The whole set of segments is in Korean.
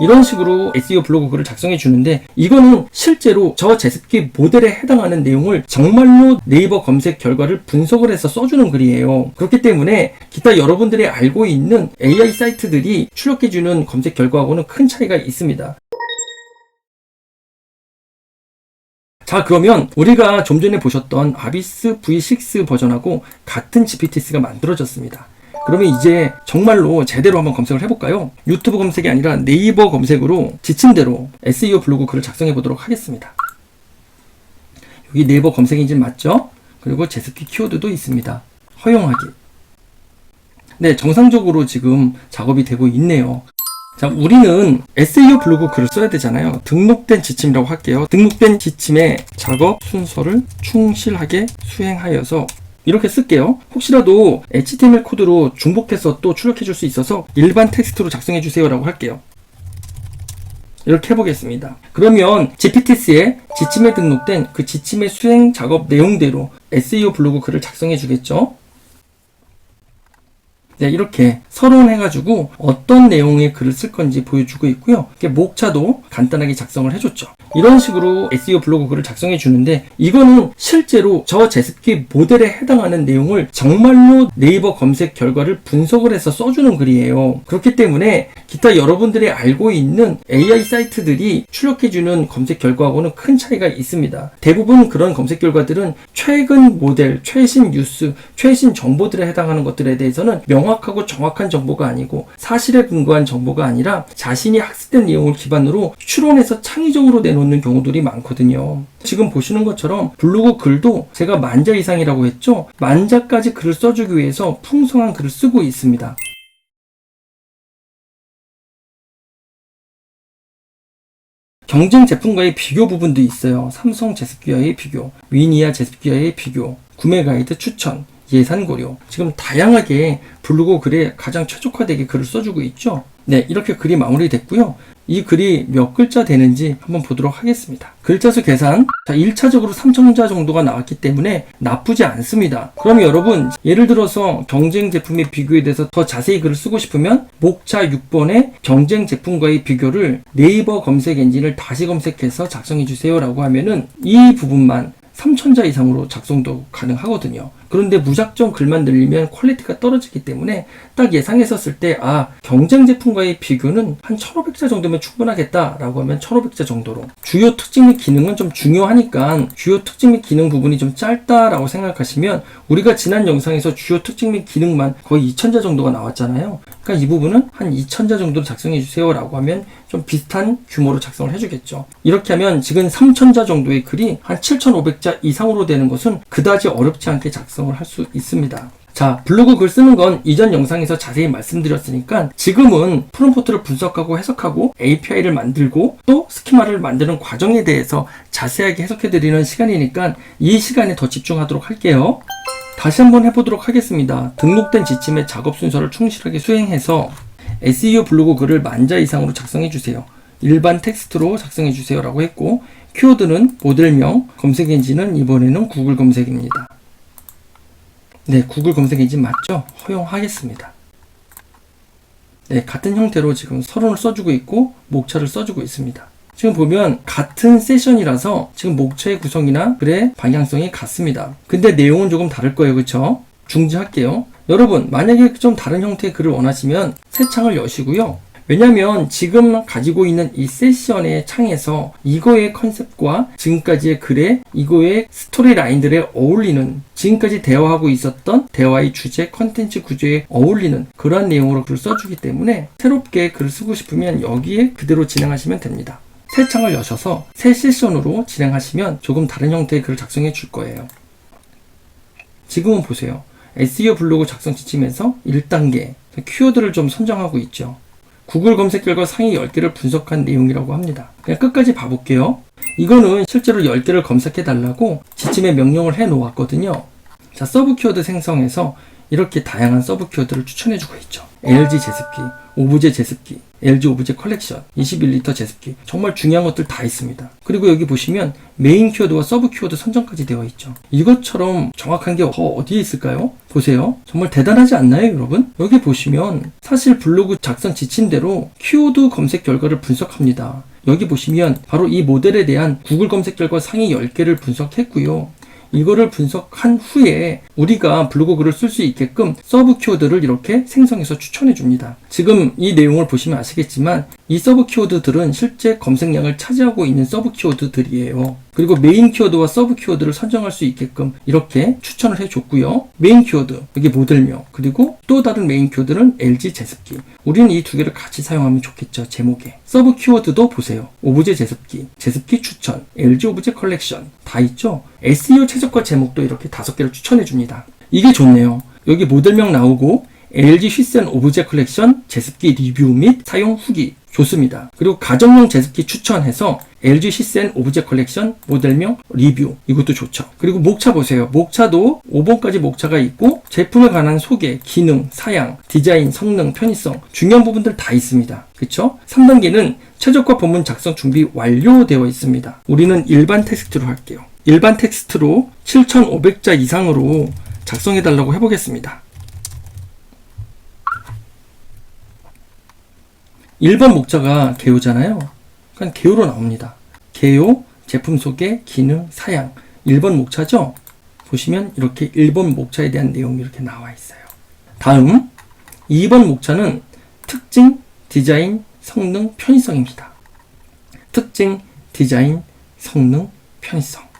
이런 식으로 SEO 블로그 글을 작성해 주는데 이거는 실제로 저 제습기 모델에 해당하는 내용을 정말로 네이버 검색 결과를 분석을 해서 써주는 글이에요. 그렇기 때문에 기타 여러분들이 알고 있는 AI 사이트들이 출력해 주는 검색 결과하고는 큰 차이가 있습니다. 자, 그러면 우리가 좀 전에 보셨던 아비스 V6 버전하고 같은 GPTS가 만들어졌습니다. 그러면 이제 정말로 제대로 한번 검색을 해볼까요? 유튜브 검색이 아니라 네이버 검색으로 지침대로 SEO 블로그 글을 작성해 보도록 하겠습니다. 여기 네이버 검색 엔진 맞죠? 그리고 제스키 키워드도 있습니다. 허용하기. 네, 정상적으로 지금 작업이 되고 있네요. 자, 우리는 SEO 블로그 글을 써야 되잖아요. 등록된 지침이라고 할게요. 등록된 지침의 작업 순서를 충실하게 수행하여서 이렇게 쓸게요. 혹시라도 HTML 코드로 중복해서 또 출력해 줄 수 있어서 일반 텍스트로 작성해 주세요 라고 할게요. 이렇게 해보겠습니다. 그러면 GPTS에 지침에 등록된 그 지침의 수행 작업 내용대로 SEO 블로그 글을 작성해 주겠죠. 네, 이렇게 서론해가지고 어떤 내용의 글을 쓸 건지 보여주고 있고요. 목차도 간단하게 작성을 해줬죠. 이런 식으로 SEO 블로그 글을 작성해 주는데 이거는 실제로 저 제습기 모델에 해당하는 내용을 정말로 네이버 검색 결과를 분석을 해서 써주는 글이에요. 그렇기 때문에 기타 여러분들이 알고 있는 AI 사이트들이 출력해주는 검색 결과하고는 큰 차이가 있습니다. 대부분 그런 검색 결과들은 최근 모델, 최신 뉴스, 최신 정보들에 해당하는 것들에 대해서는 명확하고 정확한 정보가 아니고 사실에 근거한 정보가 아니라 자신이 학습된 내용을 기반으로 추론해서 창의적으로 내놓 는 경우들이 많거든요. 지금 보시는 것처럼 블로그 글도 제가 만자 이상이라고 했죠? 만자까지 글을 써주기 위해서 풍성한 글을 쓰고 있습니다. 경쟁 제품과의 비교 부분도 있어요. 삼성 제습기와의 비교, 위니아 제습기와의 비교, 구매 가이드 추천, 예산 고려. 지금 다양하게 블로그 글에 가장 최적화되게 글을 써주고 있죠. 네, 이렇게 글이 마무리됐고요. 이 글이 몇 글자 되는지 한번 보도록 하겠습니다. 글자 수 계산. 자, 1차적으로 3천자 정도가 나왔기 때문에 나쁘지 않습니다. 그럼 여러분, 예를 들어서 경쟁 제품의 비교에 대해서 더 자세히 글을 쓰고 싶으면 목차 6번에 경쟁 제품과의 비교를 네이버 검색 엔진을 다시 검색해서 작성해 주세요라고 하면은 이 부분만 3천자 이상으로 작성도 가능하거든요. 그런데 무작정 글만 늘리면 퀄리티가 떨어지기 때문에 딱 예상했었을 때, 아, 경쟁 제품과의 비교는 한 1500자 정도면 충분하겠다라고 하면 1500자 정도로. 주요 특징 및 기능은 좀 중요하니까 주요 특징 및 기능 부분이 좀 짧다라고 생각하시면 우리가 지난 영상에서 주요 특징 및 기능만 거의 2000자 정도가 나왔잖아요. 그러니까 이 부분은 한 2000자 정도로 작성해 주세요라고 하면 좀 비슷한 규모로 작성을 해주겠죠. 이렇게 하면 지금 3000자 정도의 글이 한 7500자 이상으로 되는 것은 그다지 어렵지 않게 작성을 할 수 있습니다. 자, 블로그 글 쓰는 건 이전 영상에서 자세히 말씀드렸으니까 지금은 프롬포트를 분석하고 해석하고 API를 만들고 또 스키마를 만드는 과정에 대해서 자세하게 해석해드리는 시간이니까 이 시간에 더 집중하도록 할게요. 다시 한번 해보도록 하겠습니다. 등록된 지침의 작업 순서를 충실하게 수행해서 SEO 블로그 글을 만자 이상으로 작성해 주세요. 일반 텍스트로 작성해 주세요라고 했고 키워드는 모델명, 검색 엔진은 이번에는 구글 검색입니다. 네, 구글 검색 엔진 맞죠? 허용하겠습니다. 네, 같은 형태로 지금 서론을 써주고 있고 목차를 써주고 있습니다. 지금 보면 같은 세션이라서 지금 목차의 구성이나 글의 방향성이 같습니다. 근데 내용은 조금 다를 거예요. 그쵸? 중지할게요. 여러분, 만약에 좀 다른 형태의 글을 원하시면 새 창을 여시고요. 왜냐면 지금 가지고 있는 이 세션의 창에서 이거의 컨셉과 지금까지의 글에 이거의 스토리 라인들에 어울리는 지금까지 대화하고 있었던 대화의 주제 컨텐츠 구조에 어울리는 그러한 내용으로 글을 써주기 때문에 새롭게 글을 쓰고 싶으면 여기에 그대로 진행하시면 됩니다. 새 창을 여셔서 새 세션으로 진행하시면 조금 다른 형태의 글을 작성해 줄 거예요. 지금은 보세요. SEO 블로그 작성 지침에서 1단계 키워드를 좀 선정하고 있죠. 구글 검색 결과 상위 10개를 분석한 내용이라고 합니다. 그냥 끝까지 봐볼게요. 이거는 실제로 10개를 검색해 달라고 지침에 명령을 해 놓았거든요. 자, 서브 키워드 생성해서 이렇게 다양한 서브 키워드를 추천해 주고 있죠. LG 제습기, 오브제 제습기, LG 오브제 컬렉션, 21리터 제습기 정말 중요한 것들 다 있습니다. 그리고 여기 보시면 메인 키워드와 서브 키워드 선정까지 되어 있죠. 이것처럼 정확한 게더 어디에 있을까요? 보세요. 정말 대단하지 않나요, 여러분? 여기 보시면 사실 블로그 작성 지침대로 키워드 검색 결과를 분석합니다. 여기 보시면 바로 이 모델에 대한 구글 검색 결과 상위 10개를 분석했고요. 이거를 분석한 후에 우리가 블로그 글을 쓸 수 있게끔 서브 키워드를 이렇게 생성해서 추천해 줍니다. 지금 이 내용을 보시면 아시겠지만 이 서브 키워드들은 실제 검색량을 차지하고 있는 서브 키워드들이에요. 그리고 메인 키워드와 서브 키워드를 선정할 수 있게끔 이렇게 추천을 해줬고요. 메인 키워드, 여기 모델명, 그리고 또 다른 메인 키워드는 LG 제습기. 우리는 이 두 개를 같이 사용하면 좋겠죠, 제목에. 서브 키워드도 보세요. 오브제 제습기, 제습기 추천, LG 오브제 컬렉션 다 있죠? SEO 최저가 제목도 이렇게 다섯 개를 추천해 줍니다. 이게 좋네요. 여기 모델명 나오고 LG 휘센 오브제 컬렉션 제습기 리뷰 및 사용 후기 좋습니다. 그리고 가정용 제습기 추천해서 LG 시센 오브제 컬렉션 모델명 리뷰 이것도 좋죠. 그리고 목차 보세요. 목차도 5번까지 목차가 있고 제품에 관한 소개, 기능, 사양, 디자인, 성능, 편의성 중요한 부분들 다 있습니다. 그쵸? 3단계는 최저가 본문 작성 준비 완료되어 있습니다. 우리는 일반 텍스트로 할게요. 일반 텍스트로 7,500자 이상으로 작성해 달라고 해보겠습니다. 1번 목차가 개요잖아요. 그러니까 개요로 나옵니다. 개요, 제품 소개, 기능, 사양. 1번 목차죠? 보시면 이렇게 1번 목차에 대한 내용이 이렇게 나와 있어요. 다음 2번 목차는 특징, 디자인, 성능, 편의성입니다. 특징, 디자인, 성능, 편의성.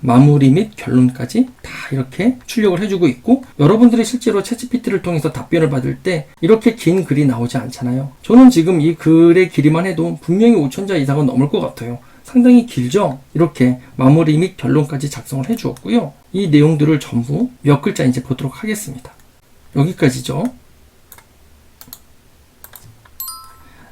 마무리 및 결론까지 다 이렇게 출력을 해주고 있고 여러분들이 실제로 챗GPT를 통해서 답변을 받을 때 이렇게 긴 글이 나오지 않잖아요. 저는 지금 이 글의 길이만 해도 분명히 5천자 이상은 넘을 것 같아요. 상당히 길죠? 이렇게 마무리 및 결론까지 작성을 해주었고요. 이 내용들을 전부 몇 글자 이제 보도록 하겠습니다. 여기까지죠.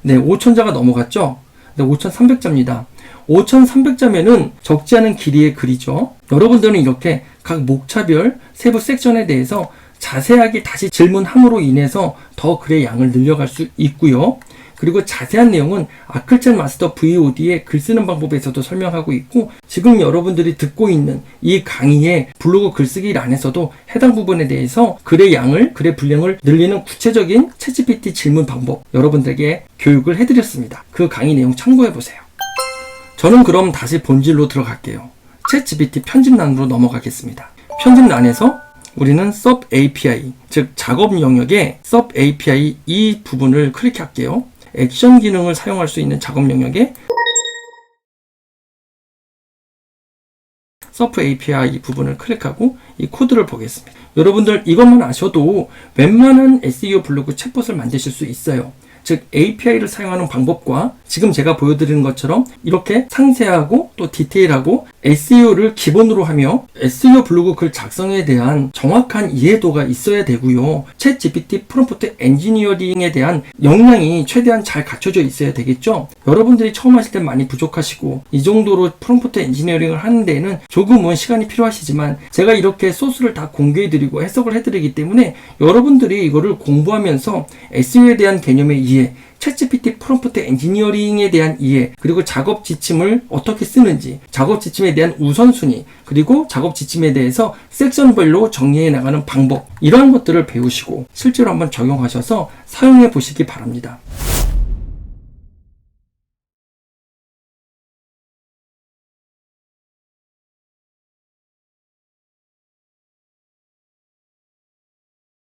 네, 5천자가 넘어갔죠? 네, 5,300자입니다. 5,300자면은 적지 않은 길이의 글이죠. 여러분들은 이렇게 각 목차별 세부 섹션에 대해서 자세하게 다시 질문함으로 인해서 더 글의 양을 늘려갈 수 있고요. 그리고 자세한 내용은 아클찬 마스터 VOD의 글 쓰는 방법에서도 설명하고 있고 지금 여러분들이 듣고 있는 이 강의의 블로그 글쓰기란에서도 해당 부분에 대해서 글의 양을 글의 분량을 늘리는 구체적인 챗GPT 질문 방법 여러분들에게 교육을 해드렸습니다. 그 강의 내용 참고해 보세요. 저는 그럼 다시 본질로 들어갈게요. 챗GPT 편집란으로 넘어가겠습니다. 편집란에서 우리는 Sub API, 즉 작업 영역에 Sub API 이 부분을 클릭할게요. 액션 기능을 사용할 수 있는 작업 영역에 서프 API 부분을 클릭하고 이 코드를 보겠습니다. 여러분들 이것만 아셔도 웬만한 SEO 블로그 챗봇을 만드실 수 있어요. 즉 API를 사용하는 방법과 지금 제가 보여드리는 것처럼 이렇게 상세하고 또 디테일하고 SEO를 기본으로 하며 SEO 블로그 글 작성에 대한 정확한 이해도가 있어야 되고요. 챗 GPT 프롬프트 엔지니어링에 대한 역량이 최대한 잘 갖춰져 있어야 되겠죠. 여러분들이 처음 하실 때 많이 부족하시고 이 정도로 프롬프트 엔지니어링을 하는 데에는 조금은 시간이 필요하시지만 제가 이렇게 소스를 다 공개해 드리고 해석을 해 드리기 때문에 여러분들이 이거를 공부하면서 SEO에 대한 개념의 이해, 챗GPT 프롬프트 엔지니어링에 대한 이해, 그리고 작업 지침을 어떻게 쓰는지, 작업 지침에 대한 우선순위, 그리고 작업 지침에 대해서 섹션별로 정리해 나가는 방법, 이러한 것들을 배우시고 실제로 한번 적용하셔서 사용해 보시기 바랍니다.